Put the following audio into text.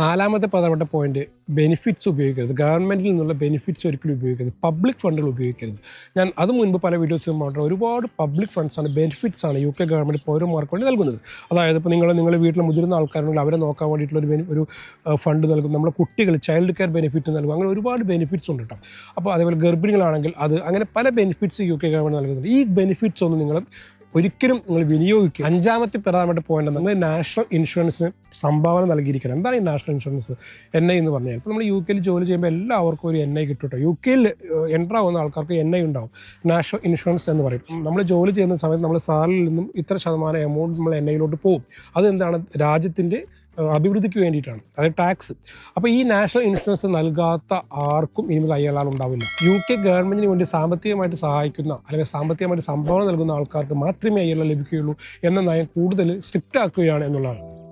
നാലാമത്തെ പ്രധാനപ്പെട്ട point benefits ഉപയോഗിക്കരുത്. ഗവൺമെന്റിൽ നിന്നുള്ള ബെനിഫിറ്റ്സ് ഒരിക്കലും ഉപയോഗിക്കരുത്. പബ്ലിക് ഫണ്ടുകൾ ഉപയോഗിക്കരുത്. ഞാൻ അത് മുൻപ് പല വീഡിയോസിലും പറഞ്ഞ ഒരുപാട് പബ്ലിക് ഫണ്ട്സാണ് ആണ് ബെനിഫിറ്റ്സ് ആണ് യു കെ ഗവൺമെന്റ് പൗരന്മാർക്ക് വേണ്ടി നൽകുന്നത്. അതായത് ഇപ്പോൾ നിങ്ങൾ നിങ്ങളുടെ വീട്ടിൽ മുതിർന്ന ആൾക്കാരുണ്ടെങ്കിൽ അവരെ നോക്കാൻ വേണ്ടിയിട്ടുള്ള ഒരു ഒരു ഫണ്ട് നൽകും. നമ്മുടെ കുട്ടികൾ ചൈൽഡ് കെയർ ബെനിഫിറ്റ് നൽകും. അങ്ങനെ ഒരുപാട് ബെനിഫിറ്റ്സ് ഉണ്ട് കേട്ടോ അപ്പോൾ അതേപോലെ ഗർഭിണികളാണെങ്കിൽ അത് അങ്ങനെ പല ബെനിഫിറ്റ്സ് യു കെ ഗവൺമെന്റ് നൽകുന്നുണ്ട്. ഈ ബെനിഫിറ്റ്സ് ഒന്നും നിങ്ങൾ ഒരിക്കലും നിങ്ങൾ വിനിയോഗിക്കുക. അഞ്ചാമത്തെ പ്രധാനപ്പെട്ട പോയിന്റ് നിങ്ങൾ നാഷണൽ ഇൻഷുറൻസിന് സംഭാവന നൽകിയിരിക്കണം. എന്താണ് ഈ നാഷണൽ ഇൻഷുറൻസ് എൻ ഐ എന്ന് പറഞ്ഞാൽ. ഇപ്പോൾ നമ്മൾ യു കെയിൽ ജോലി ചെയ്യുമ്പോൾ എല്ലാവർക്കും ഒരു എൻ ഐ കിട്ടും കേട്ടോ യു കെയിൽ എന്റർ ആവുന്ന ആൾക്കാർക്ക് എൻ ഐ ഉണ്ടാവും. നാഷണൽ ഇൻഷുറൻസ് എന്ന് പറയും. നമ്മൾ ജോലി ചെയ്യുന്ന സമയത്ത് നമ്മൾ സാലറിയിൽ നിന്നും ഇത്ര ശതമാനം എമൗണ്ട് നമ്മൾ എൻ ഐയിലോട്ട് പോകും. അതെന്താണ്? രാജ്യത്തിന്റെ അഭിവൃദ്ധിക്ക് വേണ്ടിയിട്ടാണ്. അതായത് ടാക്സ് അപ്പോൾ ഈ നാഷണൽ ഇൻഷുറൻസ് നൽകാത്ത ആർക്കും ഇനി കയ്യാളാൽ ഉണ്ടാവില്ല. യു കെ ഗവൺമെന്റിന് വേണ്ടി സാമ്പത്തികമായിട്ട് സഹായിക്കുന്ന അല്ലെങ്കിൽ സാമ്പത്തികമായിട്ട് സംഭാവന നൽകുന്ന ആൾക്കാർക്ക് മാത്രമേ അയ്യാൾ ലഭിക്കുകയുള്ളൂ എന്ന നയം കൂടുതൽ സ്ട്രിക്റ്റ് ആക്കുകയാണ് എന്നുള്ളതാണ്.